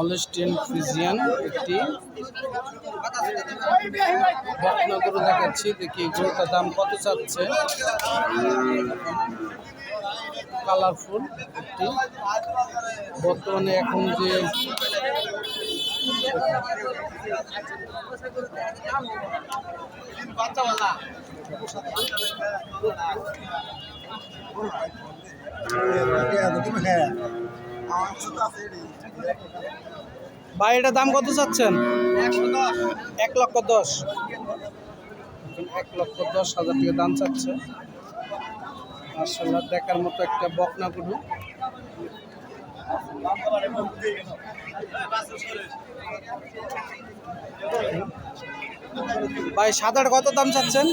Holstein Friesian একটি বকনা দেখাচ্ছি। দেখি গরুটার দাম কত চাচ্ছে। কালারফুল একটি। বর্তমানে এখন যে ভাই এটার দাম কত চাচ্ছেন? এক লক্ষ দশ। এক লক্ষ দশ হাজার টাকা দাম চাচ্ছে। মার্শাল্লাহ দেখার মতো একটা বকনা গরু। ভাই, সাদার কত দাম চাচ্ছেন?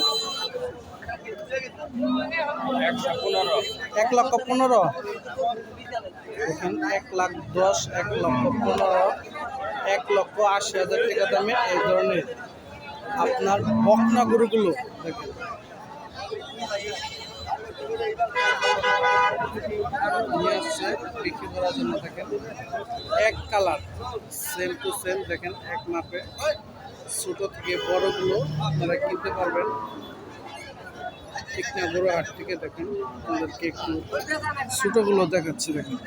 এক লক্ষ পনেরো। দেখেন, এক লাখ দশ, এক লক্ষ পনেরো, এক লক্ষ আশি হাজার টাকা দামে এই ধরনের আপনার বকনা গরুগুলো। দেখেন। এক কালার সেম টু সেম দেখেন, এক মাপে। ছোট থেকে বড়গুলো আপনারা কিনতে পারবেন। টেকনা বড় হাট থেকে দেখেন আমাদেরকে একটু ছোটোগুলো দেখাচ্ছি দেখেন